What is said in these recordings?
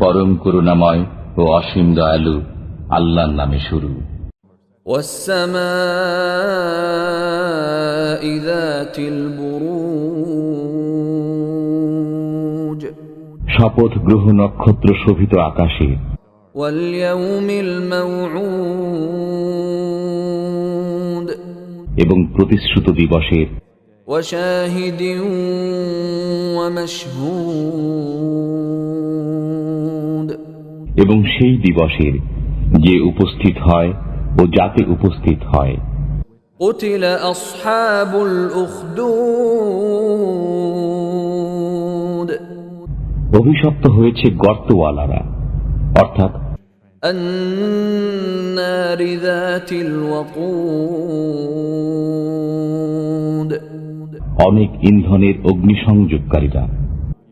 পরম করুণাময় ও অসীম দয়ালু আল্লাহর নামে শুরু والسماء ذات البروج শপথ গ্রহ নক্ষত্র শোভিত আকাশে واليوم الموعود এবং প্রতিশ্রুত দিবসের وشاهد ومشهود এবং সেই দিবসের যে উপস্থিত হয় ও যাতে উপস্থিত হয় قتل أصحاب الأخدود অভিশপ্ত হয়েছে গর্তওয়ালারা অর্থাৎ النار ذات الوقود অনেক ইন্ধনের অগ্নিসংযোগকারীরা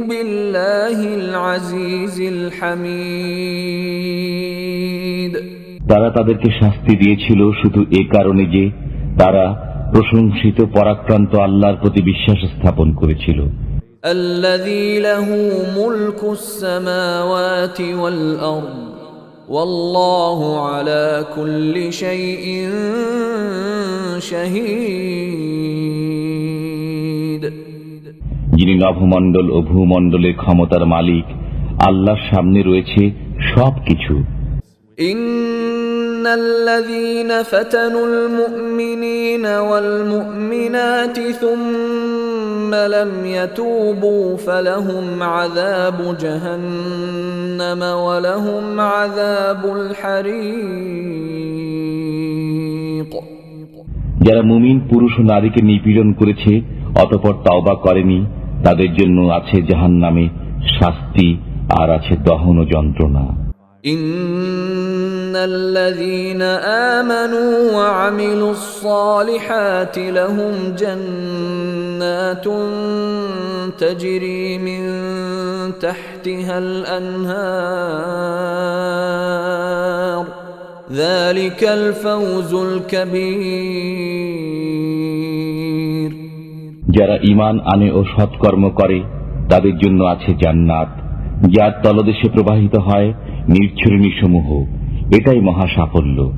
بالله العزيز الحميد তারা তাদেরকে শাস্তি দিয়েছিল শুধু এ কারণে যে তারা প্রশংসিত পরাক্রান্ত আল্লাহর প্রতি বিশ্বাস স্থাপন করেছিল الذي له ملك السماوات والأرض والله على كل شيء شهيد যিনি নভমণ্ডল ও ভূমণ্ডলের ক্ষমতার মালিক আল্লাহর সামনে রয়েছে সবকিছু إن الذين فتنوا المؤمنين والمؤمنات ثم لم يتوبوا فلهم عذاب جهنم ولهم عذاب الحريق যারা মুমিন পুরুষ ও নারীকে নিপীড়ন করেছে অতপর তাওবা করেনি তাদের জন্য আছে জাহান নামে শাস্তি আর আছে দহন ও যন্ত্রণা إن الذين آمنوا وعملوا الصالحات لهم جنات تجري من تحتها الأنهار ذلك الفوز الكبير যারা ইমান আনে ও সৎকর্ম করে তাদের জন্য আছে জান্নাত যার তলদেশে প্রবাহিত হয় নির্ছরিণী সমূহ এটাই মহা সাফল্য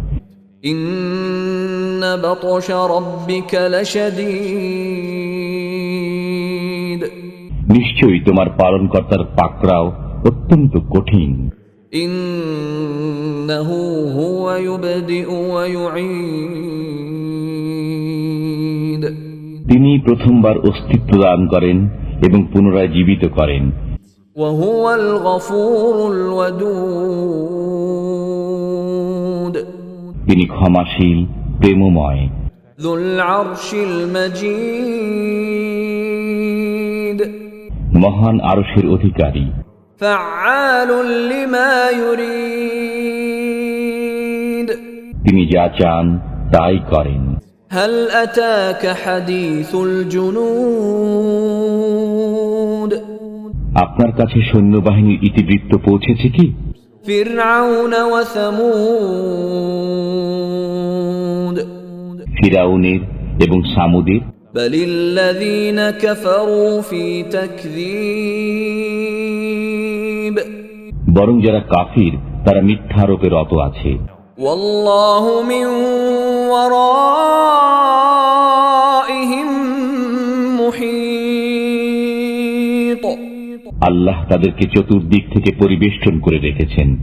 নিশ্চয়ই তোমার পালনকর্তার পাকড়াও অত্যন্ত কঠিন। ইন্নাহু হুয়া ইউবদিউ ওয়া ইউঈদ। প্রথমবার অস্তিত্ব দান করেন এবং পুনরায় জীবিত করেন। তিনি ক্ষমাশীল প্রেমময়। মহান আরসের অধিকারী। তিনি যা চান তাই করেন। هل أتاك حديث الجنود আপনার কাছে সৈন্যবাহিনীর ইতিবৃত্ত পৌঁছেছে কি فرعون وثمود ফিরাউনের এবং সামুদের بل الذين كفروا في تكذيب বরং যারা কাফির তারা মিথ্যারোপে রত আছে والله من ورائهم আল্লাহ তাদেরকে চতুর্দিক থেকে পরিবেষ্টন করে রেখেছেন।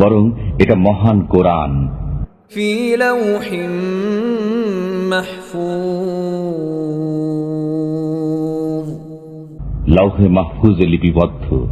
বরং এটা মহান কোরআন। লৌহে মাহফুজে লিপিবদ্ধ।